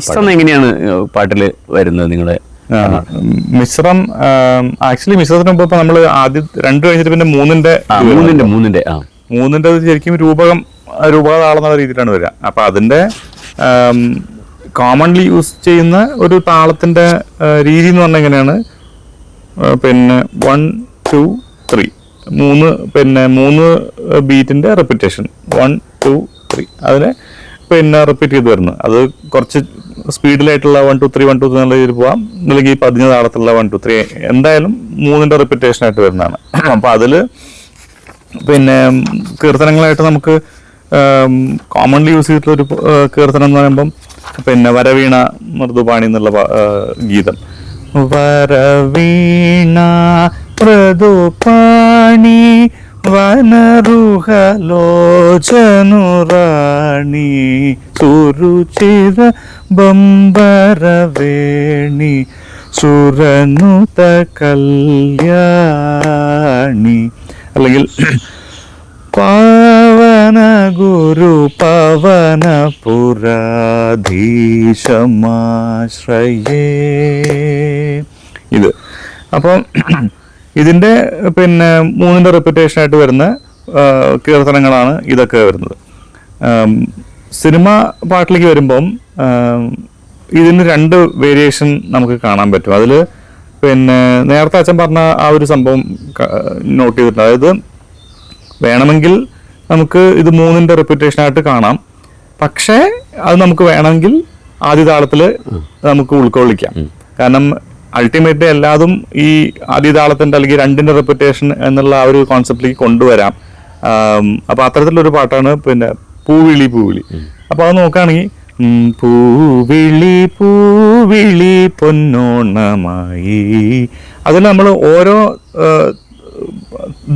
ഇഷ്ടം എങ്ങനെയാണ് പാട്ടിൽ വരുന്നത് നിങ്ങളെ മിശ്രം ആക്ച്വലി മിശ്രത്തിന് മുമ്പ് ഇപ്പൊ നമ്മൾ ആദ്യം രണ്ട് കഴിഞ്ഞിട്ട് പിന്നെ മൂന്നിന്റെ മൂന്നിന്റെ മൂന്നിന്റെ മൂന്നിന്റെ ശരിക്കും രൂപകം രൂപക താളം എന്നുള്ള രീതിയിലാണ് വരിക. അപ്പൊ അതിന്റെ കോമൺലി യൂസ് ചെയ്യുന്ന ഒരു താളത്തിന്റെ രീതി എന്ന് പറഞ്ഞാൽ എങ്ങനെയാണ്? പിന്നെ വൺ ടു ത്രീ മൂന്ന് പിന്നെ മൂന്ന് ബീറ്റിന്റെ റെപ്പിറ്റേഷൻ വൺ ടു ത്രീ അതിനെ പിന്നെ റിപ്പീറ്റ് ചെയ്ത് വരുന്നത് അത് കുറച്ച് സ്പീഡിലായിട്ടുള്ള one two three one two three എന്നുള്ള രീതിയിൽ പോവാം. അല്ലെങ്കിൽ പതിഞ്ഞ താളത്തിലുള്ള വൺ ടു ത്രീ എന്തായാലും മൂന്നിന്റെ റിപ്പീറ്റേഷൻ ആയിട്ട് വരുന്നതാണ്. അപ്പോൾ അതിൽ പിന്നെ കീർത്തനങ്ങളായിട്ട് നമുക്ക് കോമൺലി യൂസ് ചെയ്തിട്ടുള്ള ഒരു കീർത്തനം എന്ന് പറയുമ്പം പിന്നെ വരവീണ മൃദുപാണി എന്നുള്ള ഗീതം. വരവീണ മൃദുപാണി വനരുഹലോചനുറാണി സുരുചിര ബംബരവേണി സുരനുത കല്യാണി അല്ലെങ്കിൽ പാവന ഗുരു പവന പുരാധീശമാശ്രയേ ഇത്. അപ്പം ഇതിന്റെ പിന്നെ മൂന്നിന്റെ റെപ്യൂട്ടേഷൻ ആയിട്ട് വരുന്ന കീർത്തനങ്ങളാണ് ഇതൊക്കെ വരുന്നത്. സിനിമ പാട്ടിലേക്ക് വരുമ്പം ഇതിന് രണ്ട് വേരിയേഷൻ നമുക്ക് കാണാൻ പറ്റും. അതിൽ പിന്നെ നേരത്തെ അച്ഛൻ പറഞ്ഞ ആ ഒരു സംഭവം നോട്ട് ചെയ്തിട്ടുണ്ട്. അതായത് വേണമെങ്കിൽ നമുക്ക് ഇത് മൂന്നിന്റെ റെപ്യൂട്ടേഷനായിട്ട് കാണാം. പക്ഷേ അത് നമുക്ക് വേണമെങ്കിൽ ആദ്യ താളത്തിൽ നമുക്ക് ഉൾക്കൊള്ളിക്കാം. കാരണം അൾട്ടിമേറ്റ്ലി എല്ലാതും ഈ ആദ്യ താളത്തിന്റെ അല്ലെങ്കിൽ രണ്ടിന്റെ റെപ്യൂട്ടേഷൻ എന്നുള്ള ആ ഒരു കോൺസെപ്റ്റിലേക്ക് കൊണ്ടുവരാം. അപ്പോൾ അത്തരത്തിലുള്ളൊരു അത്തരത്തിലൊരു പാട്ടാണ് പിന്നെ പൂവിളി പൂവിളി. അപ്പോൾ അത് നോക്കുകയാണെങ്കിൽ പൂവിളി പൂവിളി പൊന്നോണമായി. അതിൽ നമ്മൾ ഓരോ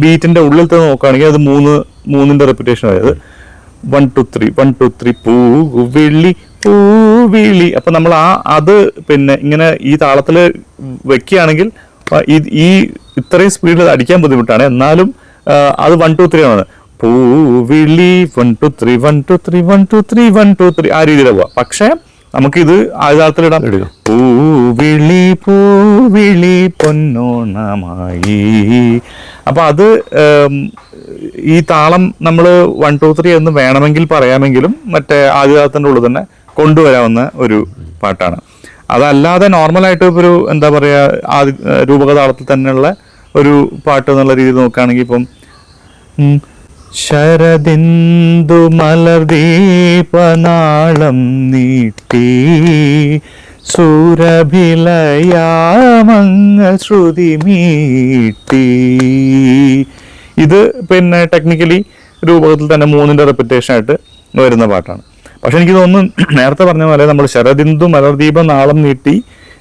ബീറ്റിന്റെ തന്നെ നോക്കുകയാണെങ്കിൽ അത് മൂന്ന് മൂന്നിന്റെ റെപ്യൂട്ടേഷൻ അതായത് one two three one two three പൂവിളി പൂവിളി. അപ്പൊ നമ്മൾ ആ അത് പിന്നെ ഇങ്ങനെ ഈ താളത്തിൽ വെക്കുകയാണെങ്കിൽ ഈ ഇത്രയും സ്പീഡിൽ അടിക്കാൻ ബുദ്ധിമുട്ടാണ്. എന്നാലും അത് വൺ ടു ത്രീ ആണ്. പൂവിളി one two three one two three one two three one two three ആ രീതിയിൽ പോവാം പക്ഷേ നമുക്കിത് ആയുധാലത്തിലിടാൻ എടുക്കാം. പൂവിളി പൂവിളി പൊന്നോണമായി. അപ്പൊ അത് ഈ താളം നമ്മൾ വൺ ടു ത്രീ എന്ന് വേണമെങ്കിൽ പറയാമെങ്കിലും മറ്റേ ആദ്യതാളത്തിന്റെ ഉള്ളിൽ തന്നെ കൊണ്ടുവരാവുന്ന ഒരു പാട്ടാണ്. അതല്ലാതെ നോർമലായിട്ട് ഇപ്പോൾ ഒരു എന്താ പറയുക ആദ്യ രൂപക താളത്തിൽ തന്നെയുള്ള ഒരു പാട്ട് എന്നുള്ള രീതി നോക്കുകയാണെങ്കിൽ ഇപ്പം ശരദിന്ദു മലർദീപനാളം നീട്ടി സൂരഭിലയാമങ്ങ ശ്രുതി മീട്ടി. ഇത് പിന്നെ ടെക്നിക്കലി രൂപത്തിൽ തന്നെ മൂന്നിന്റെ റെപ്യൂട്ടേഷൻ ആയിട്ട് വരുന്ന പാട്ടാണ്. പക്ഷെ എനിക്ക് തോന്നുന്നു നേരത്തെ പറഞ്ഞ പോലെ നമ്മൾ ശരദിന്ദു മലർദീപ നാളം നീട്ടി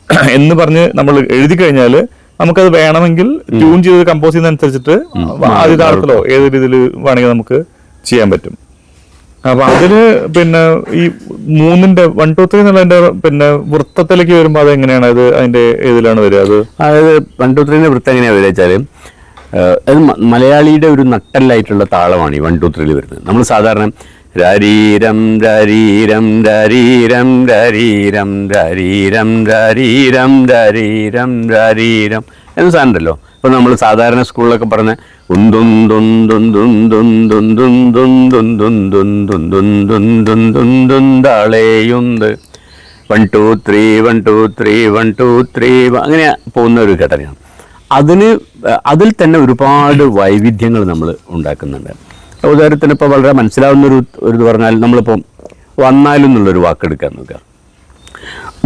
എന്ന് പറഞ്ഞ് നമ്മൾ എഴുതി കഴിഞ്ഞാൽ നമുക്കത് വേണമെങ്കിൽ ട്യൂൺ ചെയ്ത് കമ്പോസ് ചെയ്യുന്നതനുസരിച്ചിട്ട് ആദ്യ താളത്തിലോ ഏത് രീതിയിൽ വേണമെങ്കിൽ നമുക്ക് ചെയ്യാൻ പറ്റും. അപ്പൊ അതിൽ പിന്നെ ഈ മൂന്നിന്റെ വൺ ടു ത്രീ എന്നുള്ളതിന്റെ പിന്നെ വൃത്തത്തിലേക്ക് വരുമ്പോൾ അത് എങ്ങനെയാണ്? അത് അതിന്റെ ഏതിലാണ് വരിക? അത് അതായത് വൺ ടു ത്രീന്റെ വൃത്തം എങ്ങനെയാണ് വരിക വെച്ചാൽ അത് മലയാളിയുടെ ഒരു നട്ടല്ലായിട്ടുള്ള താളമാണ് ഈ വൺ ടു ത്രീയിൽ വരുന്നത്. നമ്മൾ സാധാരണ രാരീരം രരീരം രരീരം രരീരം രരീരം രരീരം രരീരം രരീരം എന്ന സാധനം ഇപ്പം നമ്മൾ സാധാരണ സ്കൂളിലൊക്കെ പറഞ്ഞ താളേയുണ്ട് ഉദാഹരണത്തിന് ഇപ്പോൾ വളരെ മനസ്സിലാവുന്ന ഒരു ഒരു ഇത് പറഞ്ഞാൽ നമ്മളിപ്പം വന്നാലും എന്നുള്ളൊരു വാക്കെടുക്കാൻ നോക്കുക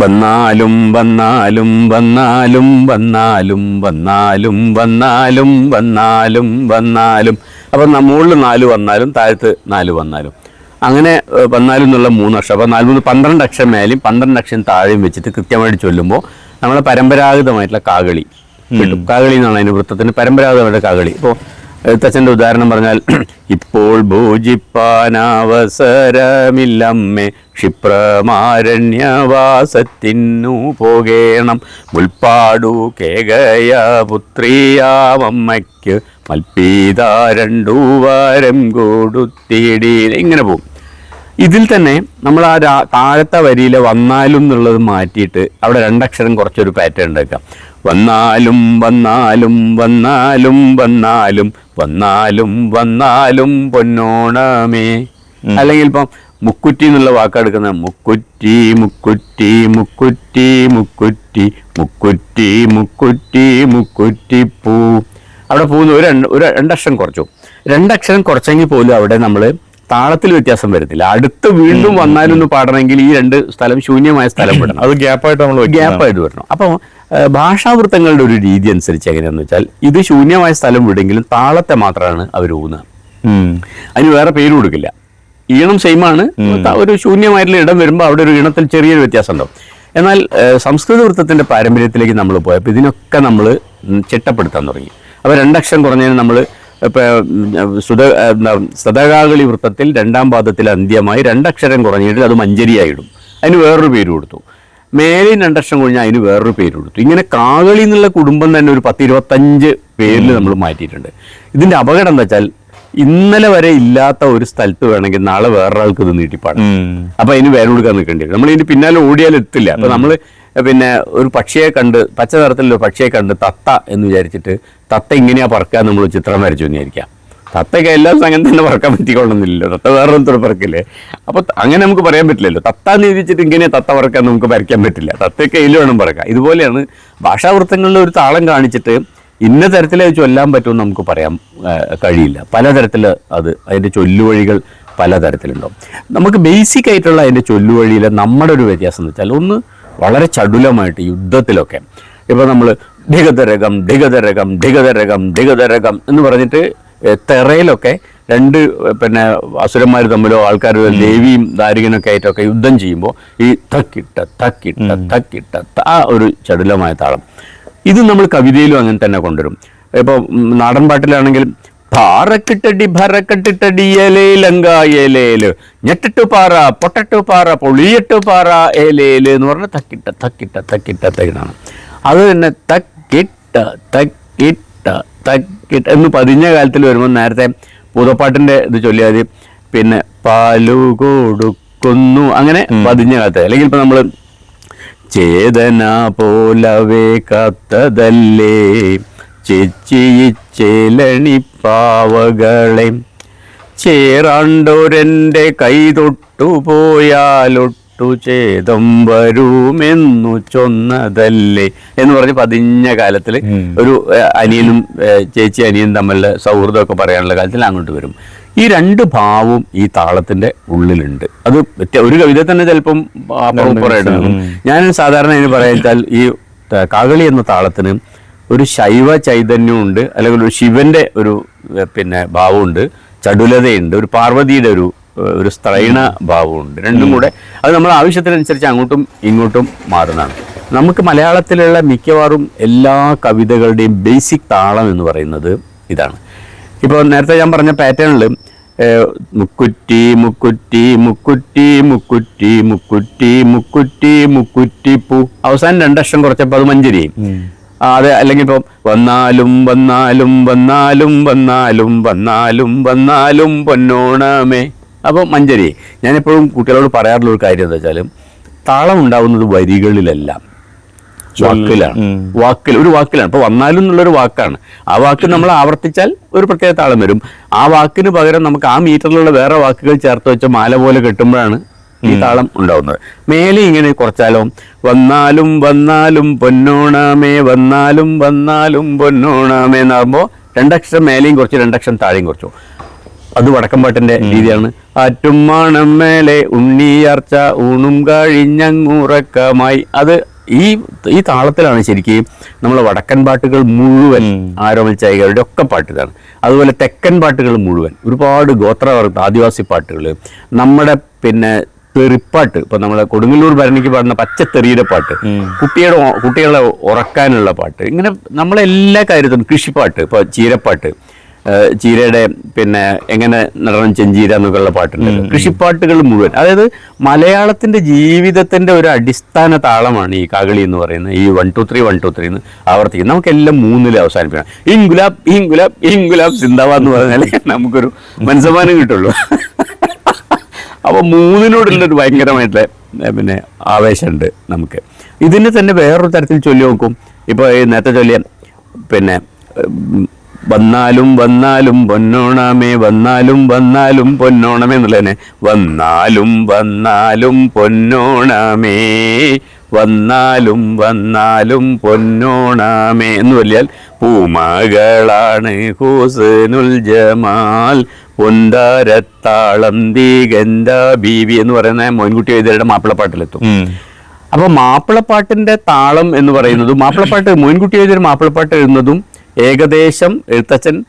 വന്നാലും വന്നാലും വന്നാലും വന്നാലും വന്നാലും വന്നാലും വന്നാലും വന്നാലും. അപ്പം മുകളിൽ നാല് വന്നാലും താഴത്ത് നാല് വന്നാലും. അങ്ങനെ വന്നാലും എന്നുള്ള മൂന്ന് അക്ഷരം. അപ്പോൾ നാല് മൂന്ന് പന്ത്രണ്ട് അക്ഷരം മേലെയും പന്ത്രണ്ട് അക്ഷരം താഴെയും വെച്ചിട്ട് കൃത്യമായിട്ട് ചൊല്ലുമ്പോൾ നമ്മളെ പരമ്പരാഗതമായിട്ടുള്ള കാകളി കിട്ടും. കാകളി എന്നാണ് അതിന് വൃത്തത്തിന് പരമ്പരാഗതമായിട്ട് കാകളി. ഇപ്പോൾ എഴുത്തച്ഛന്റെ ഉദാഹരണം പറഞ്ഞാൽ ഇപ്പോൾ ഭൂജിപ്പാനവസരമില്ലമ്മേ ക്ഷിപ്രമാരണ്യവാസത്തിനു പോകേണം. മുൽപ്പാടു കേകയ പുത്രിയാവമ്മയ്ക്ക് മൽപ്പീത രണ്ടു വാരം കൊടുത്തിടി ഇങ്ങനെ പോകും ഇതിൽ തന്നെ നമ്മൾ ആ താഴത്തെ വരിയിലെ വന്നാലും എന്നുള്ളത് മാറ്റിയിട്ട് അവിടെ രണ്ടക്ഷരം കുറച്ചൊരു പാറ്റേൺ ഉണ്ടാക്കാം വന്നാലും വന്നാലും വന്നാലും വന്നാലും വന്നാലും വന്നാലും പൊന്നോണമേ. അല്ലെങ്കിൽ ഇപ്പം മുക്കുറ്റി എന്നുള്ള വാക്കെടുക്കുന്ന മുക്കുറ്റി മുക്കുറ്റി മുക്കുറ്റി മുക്കുറ്റി മുക്കുറ്റി മുക്കുറ്റി മുക്കുറ്റി പൂ. അവിടെ പോകുന്ന ഒരു ഒരു രണ്ടക്ഷരം കുറച്ചു. രണ്ടക്ഷരം കുറച്ചെങ്കിൽ പോലും അവിടെ നമ്മൾ താളത്തിൽ വ്യത്യാസം വരുന്നില്ല. അടുത്ത് വീണ്ടും വന്നാലും ഒന്ന് പാടണമെങ്കിൽ ഈ രണ്ട് സ്ഥലം ശൂന്യമായ സ്ഥലം വിടണം. അത് ഗ്യാപ്പായിട്ട് നമ്മൾ ഗ്യാപ്പായിട്ട് വരണം അപ്പോൾ ഭാഷാവൃത്തങ്ങളുടെ ഒരു രീതി അനുസരിച്ച് എങ്ങനെയാണെന്ന് വെച്ചാൽ ഇത് ശൂന്യമായ സ്ഥലം വിടെങ്കിലും താളത്തെ മാത്രമാണ് അവർ ഊന്നുക അതിന് വേറെ പേര് കൊടുക്കില്ല. ഈണം സെയിമാണ്. ഒരു ശൂന്യമായിട്ടുള്ള ഇടം വരുമ്പോൾ അവിടെ ഒരു ഈണത്തിൽ ചെറിയൊരു വ്യത്യാസം ഉണ്ടാവും എന്നാൽ സംസ്കൃത വൃത്തത്തിന്റെ പാരമ്പര്യത്തിലേക്ക് നമ്മൾ പോയപ്പോൾ ഇതിനൊക്കെ നമ്മൾ ചിട്ടപ്പെടുത്താൻ തുടങ്ങി. അപ്പോൾ രണ്ടക്ഷരം കുറഞ്ഞതിന് നമ്മൾ ഇപ്പോൾ സുത എന്താ സദകാകളി വൃത്തത്തിൽ രണ്ടാം പാദത്തിൽ അന്ത്യമായി രണ്ടക്ഷരം കുറഞ്ഞിട്ട് അത് മഞ്ചരിയായിടും. അതിന് വേറൊരു പേര് കൊടുത്തു. മേലെ രണ്ടക്ഷം കഴിഞ്ഞാൽ അതിന് വേറൊരു പേര് കൊടുത്തു. ഇങ്ങനെ കാകളി എന്നുള്ള കുടുംബം തന്നെ ഒരു പത്ത് ഇരുപത്തഞ്ച് പേരിൽ നമ്മൾ മാറ്റിയിട്ടുണ്ട്. ഇതിന്റെ അപകടം എന്താ വെച്ചാൽ ഇന്നലെ വരെ ഇല്ലാത്ത ഒരു സ്ഥലത്ത് വേണമെങ്കിൽ നാളെ വേറൊരാൾക്ക് ഇത് നീട്ടിപ്പാടും. അപ്പൊ അതിന് വേല കൊടുക്കാൻ നിൽക്കേണ്ടി വരും നമ്മൾ ഇതിന് പിന്നാലെ ഓടിയാൽ എത്തില്ല. അപ്പൊ നമ്മൾ പിന്നെ ഒരു പക്ഷിയെ കണ്ട് പച്ച നിറത്തിലുള്ള പക്ഷിയെ കണ്ട് തത്ത എന്ന് വിചാരിച്ചിട്ട് തത്ത ഇങ്ങനെയാ പറക്കാൻ നമ്മൾ ചിത്രം വരച്ചു എന്ന് വിചാരിക്കാം തത്തയ്ക്ക് എല്ലാ സംഘം തന്നെ പറക്കാൻ പറ്റിക്കൊള്ളുന്നില്ലല്ലോ. തത്ത വേറെ ഒന്നും പറക്കില്ലേ? അപ്പൊ ത- അങ്ങനെ നമുക്ക് പറയാൻ പറ്റില്ലല്ലോ. തത്ത എന്ന് ചോദിച്ചിട്ട് ഇങ്ങനെ തത്ത പറക്കാൻ നമുക്ക് വരയ്ക്കാൻ പറ്റില്ല. തത്തയ്ക്ക് കയ്യിൽ വേണം പറക്കാം ഇതുപോലെയാണ് ഭാഷാവൃത്തങ്ങളിൽ ഒരു താളം കാണിച്ചിട്ട് ഇന്ന തരത്തിലെ ചൊല്ലാൻ പറ്റുമെന്ന് നമുക്ക് പറയാൻ കഴിയില്ല. പലതരത്തിൽ അത് അതിന്റെ ചൊല്ലുവഴികൾ പലതരത്തിലുണ്ടാവും നമുക്ക് ബേസിക് ആയിട്ടുള്ള അതിന്റെ ചൊല്ലുവഴിയിലെ നമ്മുടെ ഒരു വ്യത്യാസം എന്ന് വെച്ചാൽ ഒന്ന് വളരെ ചടുലമായിട്ട് യുദ്ധത്തിലൊക്കെ. ഇപ്പോൾ നമ്മൾ ഡിഗതരകം ഡിഗതരകം ഡിഗതരകം ഡിഗതരകം എന്ന് പറഞ്ഞിട്ട് തെറയിലൊക്കെ രണ്ട് പിന്നെ അസുരന്മാർ തമ്മിലോ ആൾക്കാർ ദേവിയും ദാരികനൊക്കെ ആയിട്ടൊക്കെ യുദ്ധം ചെയ്യുമ്പോൾ ഈ തക്കിട്ട തക്കിട്ട തക്കിട്ട ആ ഒരു ചടുലമായ താളം. ഇത് നമ്മൾ കവിതയിലും അങ്ങനെ തന്നെ കൊണ്ടുവരും. ഇപ്പോൾ നാടൻ പാട്ടിലാണെങ്കിൽ പാറക്കിട്ടടി ഭരക്കെട്ടിട്ടടി ഏലേലങ്കായേലേൽ ഞെട്ടിട്ടു പാറ പൊട്ടട്ടു പാറ പൊളിയിട്ടു പാറ ഏലേൽ എന്ന് പറഞ്ഞാൽ തക്കിട്ട തക്കിട്ട തക്കിട്ട തകിടാണ് അത് തന്നെ തക്കിട്ട തക്കിട്ട എന്ന് പതിഞ്ഞ കാലത്തിൽ വരുമ്പോൾ നേരത്തെ പൂതപ്പാട്ടിന്റെ ഇത് ചൊല്ലിയാൽ മതി. പിന്നെ പാലു കൊടുക്കുന്നു. അങ്ങനെ പതിഞ്ഞ കാലത്ത്. അല്ലെങ്കിൽ ഇപ്പം നമ്മൾ ചേതന പോലവേ കത്തതല്ലേ? ചെച്ചിയിച്ചേലണി പാവകളെ. ചേറാണ്ടോരെന്റെ കൈ തൊട്ടു പോയാലൊട്ടു ചേതം വരുമെന്നു ചൊന്നതല്ലേ എന്ന് പറഞ്ഞ് പതിഞ്ഞ കാലത്തിൽ ഒരു അനിയനും ചേച്ചി അനിയനും തമ്മിലുള്ള സൗഹൃദമൊക്കെ പറയാനുള്ള കാലത്തിൽ അങ്ങോട്ട് വരും. ഈ രണ്ട് ഭാവവും ഈ താളത്തിന്റെ ഉള്ളിലുണ്ട്. അത് ഒരു കവിത തന്നെ ചിലപ്പം ഞാൻ സാധാരണ ഇതിന് പറയാൻ ഈ കകളി എന്ന താളത്തിന് ഒരു ശൈവ ചൈതന്യമുണ്ട് അല്ലെങ്കിൽ ഒരു ശിവന്റെ ഒരു പിന്നെ ഭാവമുണ്ട് ചടുലതയുണ്ട് ഒരു പാർവതിയുടെ ഒരു ഒരു സ്ത്രൈണ ഭാവമുണ്ട്. രണ്ടും കൂടെ അത് നമ്മൾ ആവശ്യത്തിനനുസരിച്ച് അങ്ങോട്ടും ഇങ്ങോട്ടും മാറുന്നതാണ്. നമുക്ക് മലയാളത്തിലുള്ള മിക്കവാറും എല്ലാ കവിതകളുടെയും ബേസിക് താളം എന്ന് പറയുന്നത് ഇതാണ്. ഇപ്പോൾ നേരത്തെ ഞാൻ പറഞ്ഞ പാറ്റേണിൽ മുക്കുറ്റി മുക്കുറ്റി മുക്കുറ്റി മുക്കുറ്റി മുക്കുറ്റി മുക്കുറ്റി മുക്കുറ്റി പൂ അവസാനം രണ്ടക്ഷം കുറച്ചപ്പോൾ അത് മഞ്ചരി അതെ അല്ലെങ്കിൽ ഇപ്പം വന്നാലും വന്നാലും വന്നാലും വന്നാലും വന്നാലും വന്നാലും പൊന്നോണമേ അപ്പോൾ മഞ്ചരി ഞാനെപ്പോഴും കുട്ടികളോട് പറയാറുള്ള ഒരു കാര്യം എന്താ വെച്ചാൽ താളം ഉണ്ടാവുന്നത് വരികളിലല്ല. വാക്കിലാണ്. വാക്കിൽ ഒരു വാക്കിലാണ്. ഇപ്പൊ വന്നാലും എന്നുള്ളൊരു വാക്കാണ്. ആ വാക്ക് നമ്മൾ ആവർത്തിച്ചാൽ ഒരു പ്രത്യേക താളം വരും. ആ വാക്കിന് പകരം നമുക്ക് ആ മീറ്ററിലുള്ള വേറെ വാക്കുകൾ ചേർത്ത് വെച്ച മാല പോലെ കെട്ടുമ്പോഴാണ് ഈ താളം ഉണ്ടാവുന്നത്. മേലെ ഇങ്ങനെ കുറച്ചാലോ? വന്നാലും വന്നാലും പൊന്നോണമേ വന്നാലും വന്നാലും പൊന്നോണമേ എന്നാകുമ്പോൾ രണ്ടക്ഷരം മേലെയും കുറച്ച് രണ്ടക്ഷരം താഴെയും കുറച്ചു. അത് വടക്കമ്പാട്ടിന്റെ രീതിയാണ്. ആറ്റുമാണം മേലെ ഉണ്ണിയാർച്ച ഊണും കഴിഞ്ഞങ്ങുറക്കമായി. അത് ഈ ഈ താളത്തിലാണ് ശരിക്കും നമ്മളെ വടക്കൻ പാട്ടുകൾ മുഴുവൻ ആരോമൽ ചായികളുടെ ഒക്കെ പാട്ട് ഇതാണ് അതുപോലെ തെക്കൻ പാട്ടുകൾ മുഴുവൻ. ഒരുപാട് ഗോത്രവർഗ ആദിവാസി പാട്ടുകൾ. നമ്മുടെ പിന്നെ തെറിപ്പാട്ട് ഇപ്പൊ നമ്മളെ കൊടുങ്ങല്ലൂർ ഭരണിക്ക് പാടുന്ന പച്ചത്തെറിയുടെ പാട്ട് കുട്ടിയുടെ കുട്ടികളെ ഉറക്കാനുള്ള പാട്ട് ഇങ്ങനെ നമ്മളെല്ലാ കാര്യത്തിലും കൃഷിപ്പാട്ട് ഇപ്പൊ ചീരപ്പാട്ട് ചീരയുടെ പിന്നെ എങ്ങനെ നടണം ചെഞ്ചീര എന്നൊക്കെയുള്ള പാട്ടുണ്ട്. കൃഷിപ്പാട്ടുകൾ മുഴുവൻ. അതായത് മലയാളത്തിന്റെ ജീവിതത്തിന്റെ ഒരു അടിസ്ഥാന താളമാണ് ഈ കകളി എന്ന് പറയുന്നത്. ഈ one two three one two three എന്ന് ആവർത്തിക്കുന്നത് നമുക്കെല്ലാം മൂന്നിൽ അവസാനിപ്പിക്കണം. ഇംഗുലാബ് ഇംഗുലാബ് ഇംഗുലാബ് സിന്ദാബാദ് എന്ന് പറഞ്ഞാലേ നമുക്കൊരു മനസ്സമാനം കിട്ടുള്ളൂ. അപ്പോൾ മൂന്നിനോടുള്ളൊരു ഭയങ്കരമായിട്ടുള്ള പിന്നെ ആവേശമുണ്ട് നമുക്ക്. ഇതിനെ തന്നെ വേറൊരു തരത്തിൽ ചൊല്ലി നോക്കും. ഇപ്പോൾ ഈ നേരത്തെ ചൊല്ലിയ പിന്നെ വന്നാലും വന്നാലും പൊന്നോണമേ വന്നാലും വന്നാലും പൊന്നോണമേ എന്നുള്ളതിനെ. വന്നാലും വന്നാലും പൊന്നോണമേ വന്നാലും വന്നാലും പൊന്നോണമേ എന്ന് പറഞ്ഞാൽ പൂമകളാണ് ഹൂസനുൽ ജമാൽ പൊന്താരത്താളം ദീഗന്ത ബീവി എന്ന് പറയുന്ന മോൻകുട്ടി വൈദ്യരുടെ മാപ്പിളപ്പാട്ടിലെത്തും. അപ്പോൾ അപ്പൊ മാപ്പിളപ്പാട്ടിന്റെ താളം എന്ന് പറയുന്നതും മാപ്പിളപ്പാട്ട് മോൻകുട്ടി എഴുതിയൊരു മാപ്പിളപ്പാട്ട് എഴുതുന്നതും ഏകദേശം എഴുത്തച്ഛൻ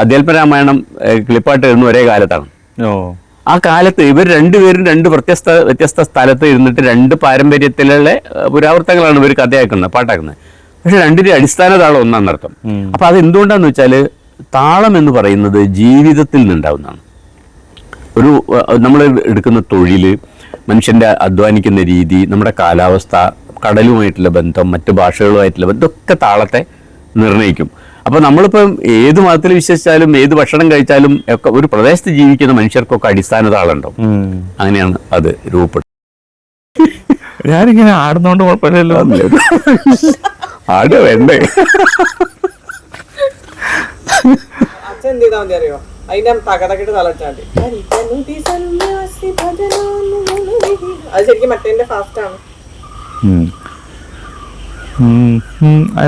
അധ്യാത്മരാമായണം ക്ലിപ്പായിട്ട് എഴുതുന്ന ഒരേ കാലത്താണ്. ഓ. ആ കാലത്ത് ഇവർ രണ്ടുപേരും രണ്ട് വ്യത്യസ്ത വ്യത്യസ്ത സ്ഥലത്ത് ഇരുന്നിട്ട് രണ്ട് പാരമ്പര്യത്തിലുള്ള പുരാവൃത്തങ്ങളാണ് ഇവർ കഥയാക്കുന്നത് പാട്ടാക്കുന്നത്. പക്ഷെ രണ്ടിന്റെ അടിസ്ഥാന താളം ഒന്നാണ് അർത്ഥം അപ്പൊ അത് എന്തുകൊണ്ടാന്ന് വെച്ചാൽ താളം എന്ന് പറയുന്നത് ജീവിതത്തിൽ നിന്നുണ്ടാവുന്നതാണ്. ഒരു നമ്മൾ എടുക്കുന്ന തൊഴിൽ മനുഷ്യന്റെ അധ്വാനിക്കുന്ന രീതി നമ്മുടെ കാലാവസ്ഥ കടലുമായിട്ടുള്ള ബന്ധം മറ്റു ഭാഷകളുമായിട്ടുള്ള ബന്ധം ഇതൊക്കെ താളത്തെ നിർണയിക്കും അപ്പോൾ നമ്മളിപ്പം ഏത് മതത്തിൽ വിശ്വസിച്ചാലും ഏത് ഭക്ഷണം കഴിച്ചാലും ഒക്കെ ഒരു പ്രദേശത്ത് ജീവിക്കുന്ന മനുഷ്യർക്കൊക്കെ അടിസ്ഥാന താളുണ്ടാവും അങ്ങനെയാണ് അത് രൂപപ്പെടുന്നത് ഞാനിങ്ങനെ ആടുന്നോണ്ട് കുഴപ്പമില്ലല്ലോ. ആട് വേണ്ടേ? അച്ഛൻ എന്ത് ചെയ്താൽ മതി അറിയോ അതിന്റെ തകതക്കിട്ട് തലച്ചാണ്ട് അത് ശരിക്കും മറ്റേന്റെ ഫാസ്റ്റ് ആണ്.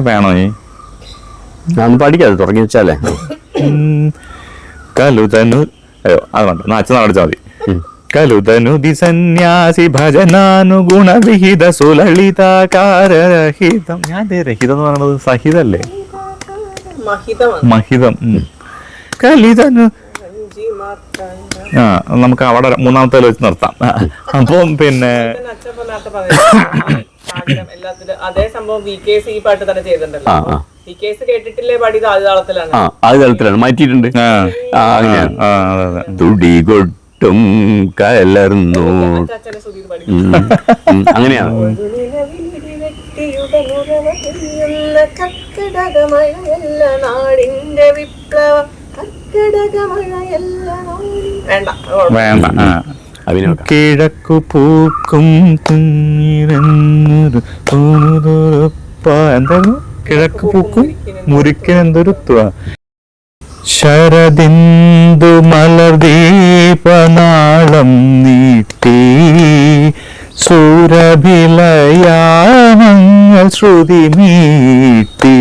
വേണോ ഈ ഞാൻ പഠിക്കാതെ തുടങ്ങി വെച്ചാലേ. കലുതനു അയ്യോ അത് വേണ്ട. നാച്ച അച്ഛൻ മതി. മതി കലുതനുതി സന്യാസി ഭജനാനുഗുണ വിഹിത സുലളിതാകാരഹിതം ഞാൻ ദേ രഹിതം എന്ന് പറയുന്നത് സഹിതല്ലേ? മഹിതം കലിതനു. ആ നമുക്ക് അവിടെ മൂന്നാമത്തെ വെച്ച് നിർത്താം. അപ്പം പിന്നെ അതേ സംഭവം വി കെ സി പാട്ട് തന്നെ ചെയ്തിട്ടുണ്ടല്ലോ. ആ, ആ. വി കെ എസ് കേട്ടിട്ടില്ലേ പാടി ഇത് ആദ്യ ആ അത് തലത്തിലാണ് മാറ്റിയിട്ടുണ്ട്. അങ്ങനെയാണ് തുടി കൊട്ടും കലർന്നു. അങ്ങനെയാണ്. വേണ്ട കിഴക്കു പൂക്കും കുഞ്ഞിരന്നൊരു എന്തായിരുന്നു? കിഴക്ക് പൂക്കും മുരിക്കൻ എന്തൊരുത്തുവ ശരദിന്ദു മലർദീപനാളം നീട്ടി സൂരഭിലയാമങ്ങൾ ശ്രുതി മീട്ടി.